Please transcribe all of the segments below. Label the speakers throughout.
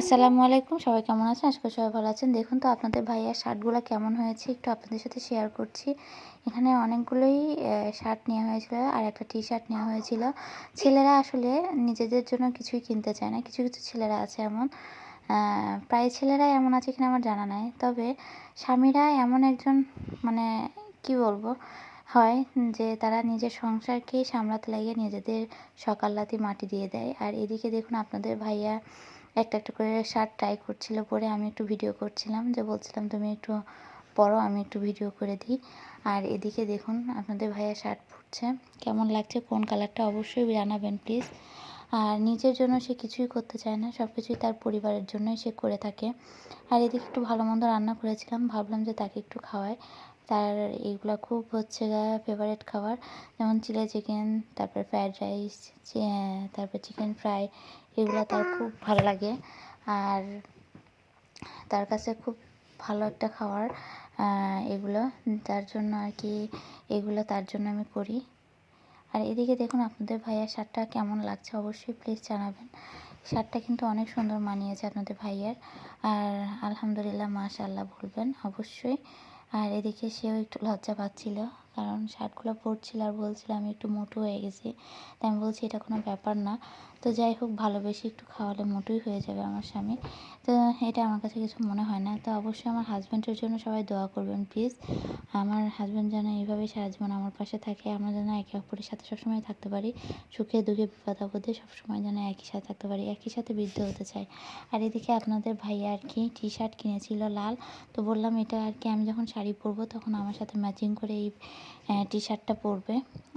Speaker 1: আসসালামু আলাইকুম। সবাই কেমন আছেন? আজকে সবাই ভালো আছেন। দেখুন তো, আপনাদের ভাইয়ার শার্টগুলো কেমন হয়েছে একটু আপনাদের সাথে শেয়ার করছি। এখানে অনেকগুলোই শার্ট নেওয়া হয়েছিল আর একটা টি শার্ট নেওয়া হয়েছিল। ছেলেরা আসলে নিজেদের জন্য কিছুই কিনতে চায় না। কিছু কিছু ছেলেরা আছে এমন। প্রায় ছেলেরাই এমন আছে কিনা আমার জানা নাই। তবে স্বামীরা এমন একজন মানে কি বলব, হয় যে তারা নিজের সংসারকেই সামলাতে লাগিয়ে নিজেদের সকাল রাতি মাটি দিয়ে দেয়। আর এদিকে দেখুন আপনাদের ভাইয়া একটা একটা করে শার্ট ট্রাই করছিল পরে আমি একটু ভিডিও করছিলাম যে বলছিলাম, তুমি একটু পরো আমি একটু ভিডিও করে দিই। আর এদিকে দেখুন আপনাদের ভাইয়া শার্ট পরছে। কেমন লাগছে? কোন কালারটা অবশ্যই জানাবেন প্লিজ আর নিজের জন্য সে কিছুই করতে চায় না সব কিছুই তার পরিবারের জন্যই সে করে থাকে। আর এদিকে একটু ভালো মন্দ রান্না করেছিলাম, ভাবলাম যে তাকে একটু খাওয়াই। তার এইগুলো খুব হচ্ছে ফেভারেট খাবার। যেমন চিলি চিকেন তারপর ফ্রায়েড রাইস তারপর চিকেন ফ্রাই এগুলো তার খুব ভালো লাগে। আর তার কাছে খুব ভালো একটা খাবার এগুলো। তার জন্য আর কি এগুলো তার জন্য আমি করি। আর এদিকে দেখুন আপনাদের ভাইয়ার শার্টটা কেমন লাগছে অবশ্যই প্লিজ জানাবেন। শার্টটা কিন্তু অনেক সুন্দর মানিয়েছে আপনাদের ভাইয়ার। আর আলহামদুলিল্লাহ মাশাল্লাহ বলবেন অবশ্যই। আর এদিকে সেও একটু লজ্জা পাচ্ছিল। কারণ শার্টগুলো পরছিল আর বলছিল আমি একটু মোটু হয়ে গেছি। তাই আমি বলছি, এটা কোনো ব্যাপার না। তো যাই হোক, ভালোবেসে একটু খাওয়ালে মোটুই হয়ে যাবে আমার স্বামী। তো এটা আমার কাছে কিছু মনে হয় না। তো অবশ্যই আমার হাজব্যান্ডের জন্য সবাই দোয়া করবেন প্লিজ আমার হাজব্যান্ড যেন এইভাবেই সারা জীবন আমার পাশে থাকে, আমরা যেন একে অপরের সাথে সবসময় থাকতে পারি। সুখে, দুঃখে, বিপদ আপদে সবসময় যেন একই সাথে থাকতে পারি, একই সাথে বৃদ্ধ হতে চাই। আর এদিকে আপনাদের ভাইয়া আর কি টি শার্ট কিনেছিল লাল। তো বললাম, এটা আর কি আমি যখন শাড়ি পরবো তখন আমার সাথে ম্যাচিং করে এই টি শার্টটা পরবে।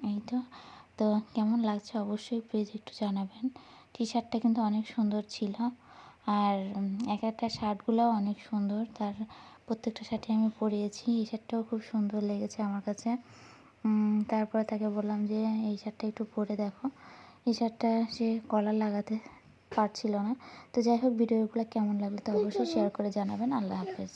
Speaker 1: এই তো। তো কেমন লাগছে অবশ্যই প্লিজ একটু জানাবেন। টি শার্টটা কিন্তু অনেক সুন্দর ছিল। আর এক একটা শার্টগুলোও অনেক সুন্দর। তার প্রত্যেকটা শার্টে আমি পরিয়েছি। এই শার্টটাও খুব সুন্দর লেগেছে আমার কাছে। তারপরে তাকে বললাম যে এই শার্টটা একটু পরে দেখো। এই শার্টটা সে কলার লাগাতে পারছিল না। তো যাই হোক ভিডিওগুলো কেমন লাগল তো অবশ্যই শেয়ার করে জানাবেন। আল্লাহ হাফেজ।